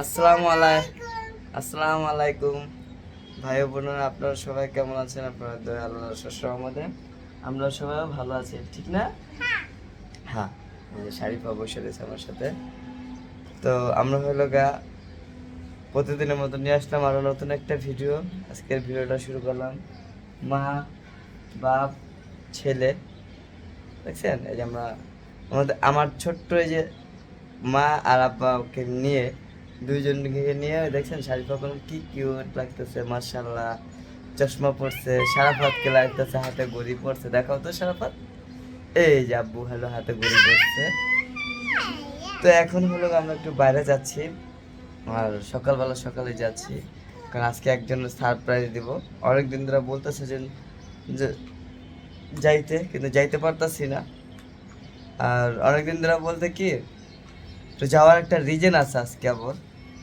আসসালামু আলাই আসসালামু আলাইকুম। ভাই বোনেরা, আপনারা সবাই কেমন আছেন? আপনারা দয়া আল্লাহ সহমতে। আমরা সবাই ভালো আছি, ঠিক না? হ্যাঁ যে শারিফা রয়েছে আমার সাথে। তো আমরা হলো গা, প্রতিদিনের মতো নিয়ে আসলাম আরও নতুন একটা ভিডিও। আজকের ভিডিওটা শুরু করলাম মা, বাপ, ছেলে। দেখছেন? এই যে আমরা আমাদের আমার ছোট্ট এই যে মা আর আব্বাকে নিয়ে দুইজনকে নিয়ে দেখছেন শাড়ি পাখন কি কিউট লাগতেছে মার্শাল্লাহ চশমা পরছে সারাফাতকে লাগতেছে, হাতে ঘড়ি পড়ছে দেখাও তো সারাফাত এই যে আব্বু হলো হাতে ঘড়ি পড়ছে তো এখন হলো আমরা একটু বাইরে যাচ্ছি, আর সকালবেলা সকালে যাচ্ছি। কারণ আজকে একজনের সারপ্রাইজ দিব। অনেক দিন ধরে বলতেছে যে যাইতে, কিন্তু যাইতে পারতাছি না। আর অনেকদিন ধরে বলতে কি তো যাওয়ার একটা রিজন আছে আজকে আবার।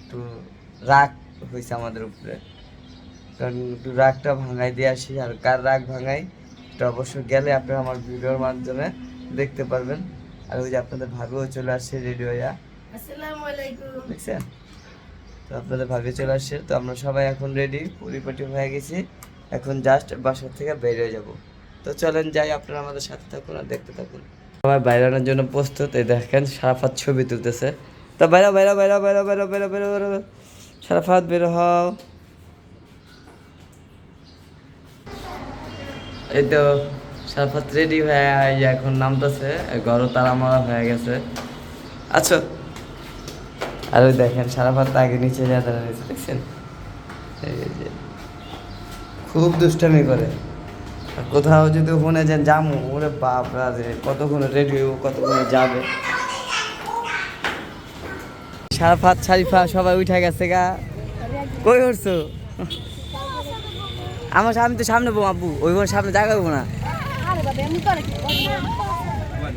একটু রাগ হয়েছে আমাদের উপরে। কারণ একটু রাগটা ভাঙাই দিয়ে আসি আর কার রাগ ভাঙাই এটা অবশ্য গেলে আপনারা আমার ভিডিওর মাধ্যমে দেখতে পারবেন। আর ওই যে আপনাদের ভাবিও চলে আসছে রেডিও ইয়া। আলাইকুম। দেখছেন? তো আপনাদের ভাবি চলে আসছে। তো আমরা সবাই এখন রেডি পরিপাটি হয়ে গেছি। এখন জাস্ট বাসার থেকে বেরিয়ে যাব। তো চলেন যাই আপনারা আমাদের সাথে থাকুন আর দেখতে থাকুন। সবাই বাইরানোর জন্য প্রস্তুত। এই দেখেন সারাফাত ছবি তুলতেছে। তো বাইরা বাইরা বাইরা বাইরা বাইরা বাইরা বাইরা বাইরা সারাফাত বের হও। এই তো সারাফাত রেডি হয়ে যে এখন নামতেছে ঘরও তারা মারা হয়ে গেছে। আচ্ছা। আর ওই দেখেন সারাফাত আগে নিচে যা দাঁড়া রয়েছে দেখছেন? যে খুব দুষ্টামি করে। কোথাও যদি ওখানে যান জামু ওরে বাপ রে, কতক্ষণ রেডি কতক্ষণে যাবে? সারাফাত শারিফা সবাই উঠে গেছে গা। কই করছ? আমার সামনে তো সামনে বউ, আব্বু। ওই ঘর সামনে জায়গা হব না।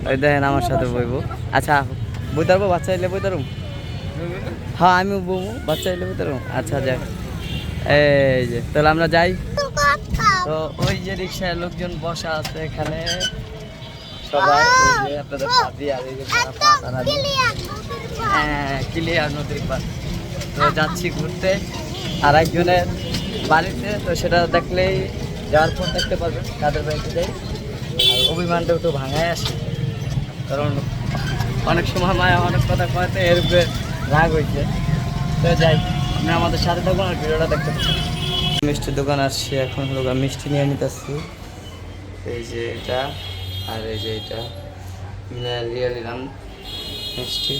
ওই দেখেন আমার সাথে বইবো আচ্ছা বই তারবো বাচ্চা এলে বই তারুম হ্যাঁ আমি বউ, বাচ্চা এলে বই তারুম আচ্ছা যাক। এই যে, তাহলে আমরা যাই। তো ওই যে রিক্সায় লোকজন বসা আছে এখানে। সবাই আপনাদের ভাবি আর এই যে হ্যাঁ ক্লিয়ার নদীর তো যাচ্ছি ঘুরতে। আর একজনের বাড়িতে তো সেটা দেখলেই যাওয়ার পর দেখতে পারবেন তাদের বাড়িতে যাই। আর অভিমানটা একটু ভাঙায় আসে। কারণ অনেক সময় মায়া অনেক কথা কয়তে এর উপরে রাগ হয়েছে তো যাই আপনি আমাদের সাথে থাকুন আর ভিডিওটা দেখতে পাচ্ছেন মিষ্টির দোকান আসছি এখন হলো মিষ্টি নিয়ে নিতে আসছি এই যে এটা। আর এই যে এটা মিলে নিয়ে নিলাম। মিষ্টি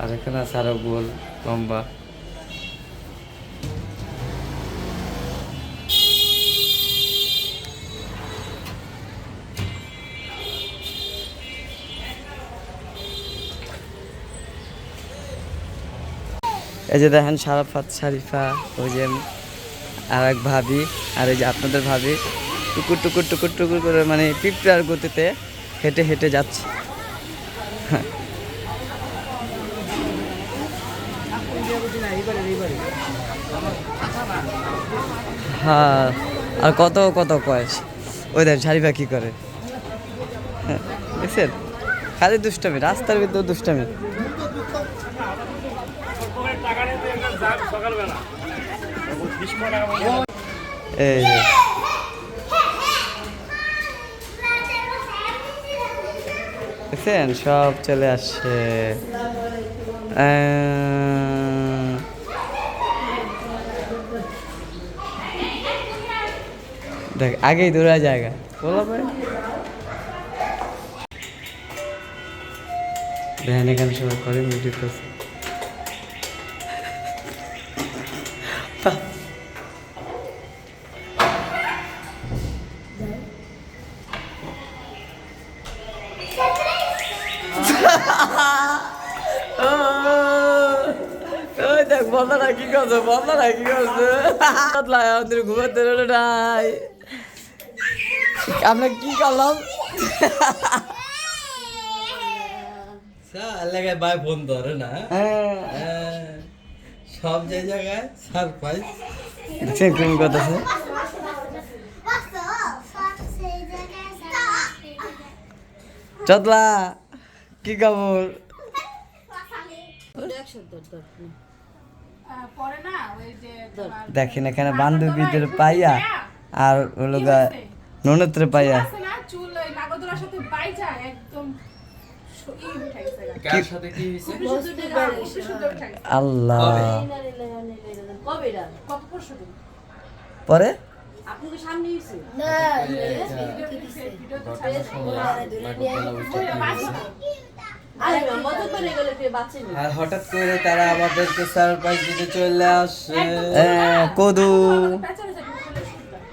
আর এখানে আছে আরও গোল, লম্বা। এই যে দেখেন, সারাফাত শারিফা ওই যে আর এক ভাবি, আর এই যে আপনাদের ভাবি। টুকুর টুকুর টুকুর টুকুর করে মানে পিঁপড়ার গতিতে হেঁটে হেঁটে যাচ্ছে। হ্যাঁ আর কত কত কয়েস? ওই দেন শারিফা কি করে? হ্যাঁ, খালি দুষ্টামি রাস্তার ভিতরে দুষ্টামি। এই দেখছেন? সব চলে আসছে। দেখ, আগেই দৌড়া জায়গা। বলো ভাই। এখানে সবাই করে মিউটিক করছে। ওই দেখ বন্ধনা কি করছে? বন্ধনা কি করছে? লাই আমাদের ঘুমাতে নাই। আমরা কি করলাম? এলাকায় বাই ফোন ধরে না। হ্যাঁ। হ্যাঁ, সব যে জায়গায় সারপ্রাইজ দেখছেন কোন কথা আছে চতলা কি খবর? দেখেন এখানে বান্ধবীদের পাইয়া আর হলো গা ননত্রে পাইয়া। আল্লাহ। পরে? আপনি আরে হঠাৎ করে তারা আমাদেরকে সারপ্রাইজ দিতে চলে আসে। কদু।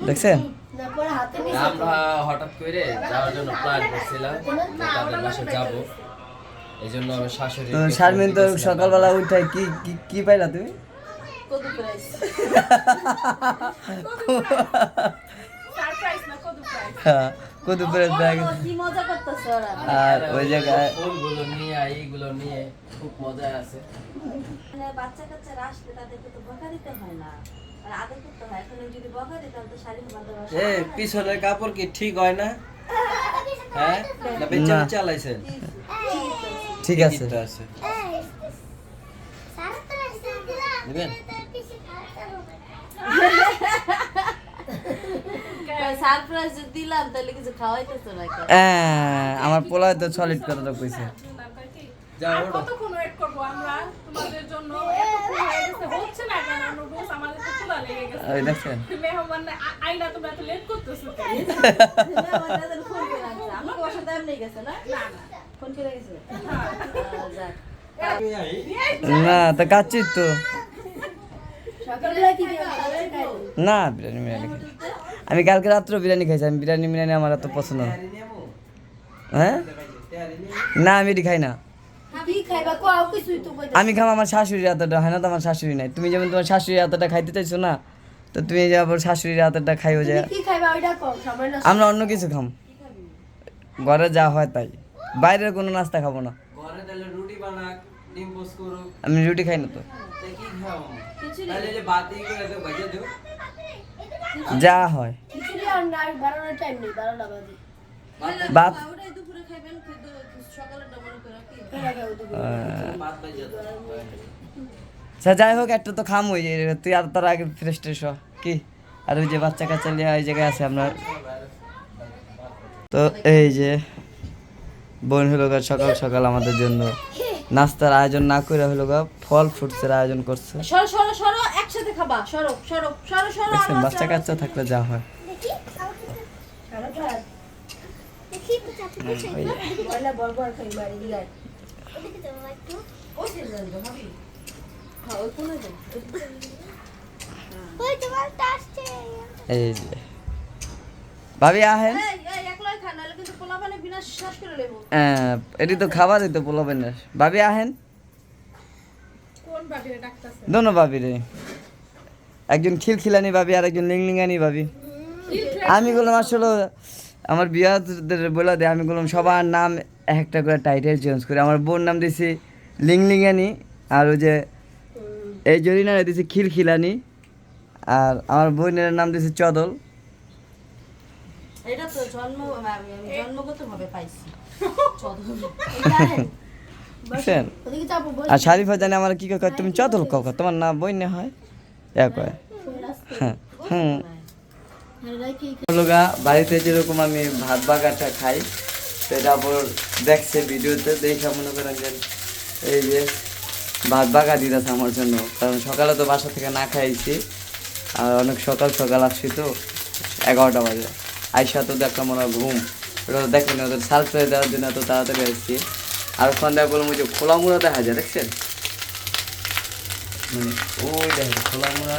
দেখছেন? আমরা হঠাৎ করে যাওয়ার জন্য প্ল্যান করছিলাম তাদের বাসায় যাব। এই জন্য আমি শাশুড়ি তো শারমিন তো সকালবেলা উঠে কি কি কি পাইলা তুমি? কত প্রাইস সারপ্রাইজ না প্রাইজ হ্যাঁ, কদু পেরে ব্যাগ কি মজা করতেছে ওরা। আর ওই জায়গায় ফুলগুলো নিয়ে এইগুলো নিয়ে খুব মজা আছে। মানে বাচ্চা কাচ্চারা আসলে তাদেরকে তো বকা দিতে হয় না। আর আদর করতে হয়। এখন যদি বকা দিতে তাহলে তো শাড়ি বাঁধা এ পিছনের কাপড় কি ঠিক হয় না? হ্যাঁ? না চালাইছেন ঠিক আছে। তো আছে দিলাম তাহলে কিছু খাওয়াইতেছো না হ্যাঁ, আমার পোলায় তো সলিড কইছে যাও আর ওঠো। কতক্ষণ ওয়েট করব আমরা তোমাদের জন্য এতক্ষণ হয়ে গেছে হচ্ছে না কেন আমাদের তো ক্ষুধা লেগে গেছে ওই দেখছেন মেহমান আইনা তোমরা এত লেট করতেছো কেন? না, আমার দাদার ফোন করে রাখছে। গেছে না? ফোন করে গেছে? না তো কাচ্ছিস তো না বিরিয়ানি বিরিয়ানি খাই আমি কালকে রাত্রে বিরিয়ানি খাইছি আমি বিরিয়ানি বিরিয়ানি আমার এত পছন্দ। হ্যাঁ? না আমি এটি খাই না। কি খাইবা কো আও কিছুই তো কই আমি খাম আমার শাশুড়ির হাতটা হয় না তো আমার শাশুড়ি নাই? তুমি যেমন তোমার শাশুড়ির হাতটা খাইতে চাইছো না তো তুমি যে আবার শাশুড়ির হাতটা খাইও যে। কি খাইবা ওইটা কম সবাই না আমরা অন্য কিছু খাম। ঘরে যা হয় তাই। বাইরের কোনো নাস্তা খাব না। ঘরে তাহলে রুটি বানাক ডিম পোস্ট করুক। আমি রুটি খাই না তো। যে হয়? ভাত ভাজা দাও সে যাই হোক একটা তো খাম ওই যে তুই আর তার আগে ফ্রেশ ট্রেশ কি? আর ওই যে বাচ্চা কাচ্চা নিয়ে ওই জায়গায় আছে আপনার তো এই যে বোন হলো সকাল সকাল আমাদের জন্য। নাস্তার আয়োজন না করে হলো গা ফল ফ্রুটসের আয়োজন করছে। সরো সরো সরো একসাথে খাবা। সরো সরো সরো সরো বাচ্চা কাচ্চা থাকলে যা হয়। বলে বরবর লেবো। এটি তো খাবারই তো পোলাবেন ভাবি আহেন? দোনো ভাবি রে একজন খিলখিলানি ভাবি আর একজন লিংলিঙ্গানি ভাবি। আমি বললাম আসলে আমার বিয়াদের বলে দে আমি বললাম সবার নাম এক একটা করে টাইটেল চেঞ্জ করে। আমার বোন নাম দিছি লিংলিঙ্গানি আর ওই যে এই জরিনারে দিছি খিলখিলানি আর আমার বোনের নাম দিছি চদল। এটা তো জন্ম আমি জন্মগতভাবে পাইছি। বুঝছেন আর শারিফা জানে আমার কি কয় তুমি চদল কও তোমার নাম বই না হয়? এক কয়। হ্যাঁ। হুম বাড়িতে যেরকম আমি ভাত বাগাটা খাই সেটা আবার দেখছে ভিডিওতে দেখে মনে করেন যে এই যে ভাত বাগা দিতেছে আমার জন্য। কারণ সকালে তো বাসা থেকে না খাইছি আর অনেক সকাল সকাল আসছি তো এগারোটা বাজে। আইসা তো দেখলাম ওরা ঘুম। ওরা দেখেন ওদের সারপ্রাইজ দেওয়ার জন্য এত তাড়াতাড়ি আসছি। আর সন্ধ্যা বললাম ওই যে খোলা মুড়া দেখা যায়, দেখছেন? মানে ওই দেখেন খোলা মুড়া।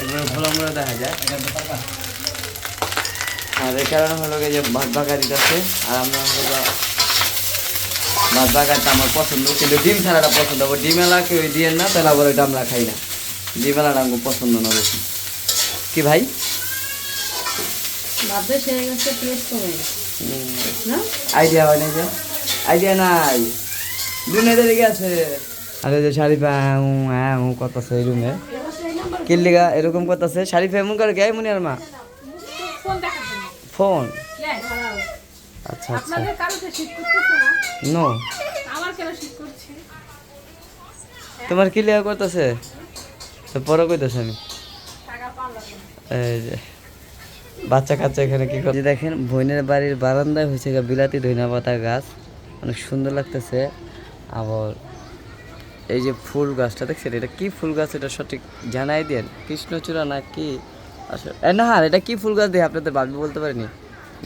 ওই খোলা মুড়া দেখা যায়। আর এই কারণে হলো যে ভাত ভাগা দিতেছে। আর আমরা ভাত ভাগাটা আমার পছন্দ, কিন্তু ডিম ছাড়াটা পছন্দ ডিম এলা কেউ দিয়ে না, তাহলে আবার ওইটা আমরা খাই না। এলাটা আমার পছন্দ না বেশি কি ভাই? আইডিয়া হয় না যে? আইডিয়া নাই। দুনিয়াতে লেগে আছে। আরে যে শারিফা হ্যাঁ কত আছে এই রুমে। কিল্লিগা এরকম কত আছে শারিফা এমন করে গে মনি আর মা? ফোন. আচ্ছা আচ্ছা। না? তোমার কি লিয়া করতেছে? পরে কইতেছে আমি। এই যে, বাচ্চা কাচ্চা এখানে কি করে দেখেন, বোনের বাড়ির বারান্দায় হয়েছে বিলাতি ধইনা পাতা গাছ। অনেক সুন্দর লাগতেছে। আবার এই যে ফুল গাছটা দেখছেন, এটা কি ফুল গাছ? এটা সঠিক জানাই দেন। কৃষ্ণচূড়া না কি? আসলে এ নাহার, এটা কি ফুল গাছ দিয়ে? আপনাদের ভাবি বলতে পারিনি।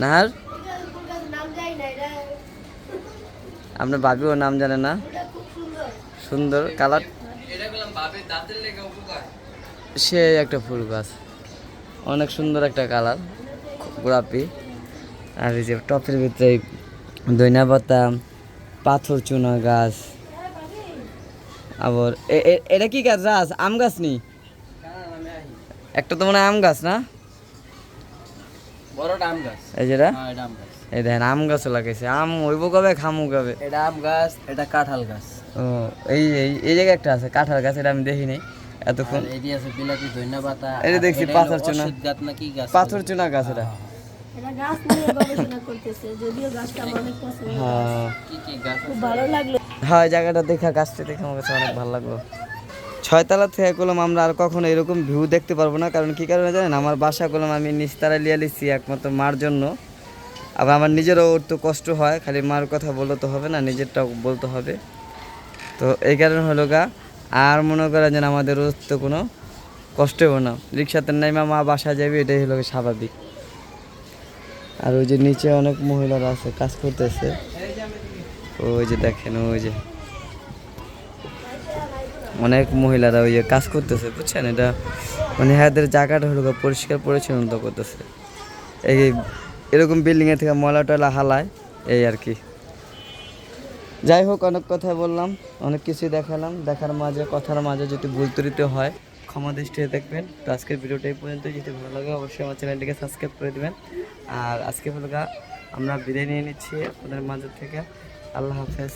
নাহার? আপনার ভাবিও নাম জানে না? সুন্দর, কালার সে একটা ফুল গাছ। অনেক সুন্দর একটা কালার গোলাপি। আর এই যে টপের ভিতরে দইনা পাতা পাথর চুনা গাছ। আবার এটা কি গাছ রাস আম গাছ নি? একটা তো মনে হয় আম গাছ না? বড়টা আম গাছ। এই যেটা হ্যাঁ আম এই দেখেন আম গাছও লাগাইছে। আম হইব কবে খামু কবে? এটা আম গাছ এটা কাঁঠাল গাছ। ও এই এই জায়গায় একটা আছে কাঁঠাল গাছ এটা আমি দেখি নাই এতক্ষণ। আর এটি আছে বিলাতি দেখছি পাথর চুনা। অশ্বত্থ গাছ না কি গাছ? পাথর চুনা গাছ এটা। এটা গাছ নিয়ে গবেষণা করতেছে যদিও গাছটা আমার অনেক পছন্দ হ্যাঁ। কি কি গাছ খুব ভালো লাগল। হ্যাঁ জায়গাটা দেখা গাছটা দেখে আমার কাছে অনেক ভালো লাগল। ছয়তলা থেকে করলাম আমরা আর কখনো এরকম ভিউ দেখতে পারব না কারণ কি কারণে জানেন আমার বাসা করলাম আমি নিস্তারা লিয়া লিছি একমাত্র মার জন্য। আবার আমার নিজেরও ওর তো কষ্ট হয় খালি মার কথা বললে তো হবে না নিজেরটাও বলতে হবে। তো এই কারণে হলো গা আর মনে করেন যেন আমাদের তো কোনো কষ্ট হবে না। রিক্সাতে নাইমা মা বাসা যাবে এটাই হলো স্বাভাবিক। আর ওই যে নিচে অনেক মহিলারা আছে, কাজ করতেছে। ওই যে দেখেন, ওই যে। অনেক মহিলারা ওই যে কাজ করতেছে, বুঝছেন? এটা মানে হাতের জায়গাটা হলো পরিষ্কার পরিচ্ছন্নতা করতেছে। এই এরকম বিল্ডিংয়ে থেকে ময়লা টয়লা হালায়, এই আর কি। যাই হোক, অনেক কথা বললাম, অনেক কিছুই দেখালাম। দেখার মাঝে, কথার মাঝে যদি ভুল ত্রুটি হয়, ক্ষমা দৃষ্টিতে দেখবেন। তো আজকের ভিডিওটা এই পর্যন্ত। যদি ভালো লাগে, অবশ্যই আমার চ্যানেলটিকে সাবস্ক্রাইব করে দেবেন। আর আজকে বলগা আমরা বিদায় নিয়ে নিচ্ছি আপনাদের মাঝে থেকে। আল্লাহ হাফেজ।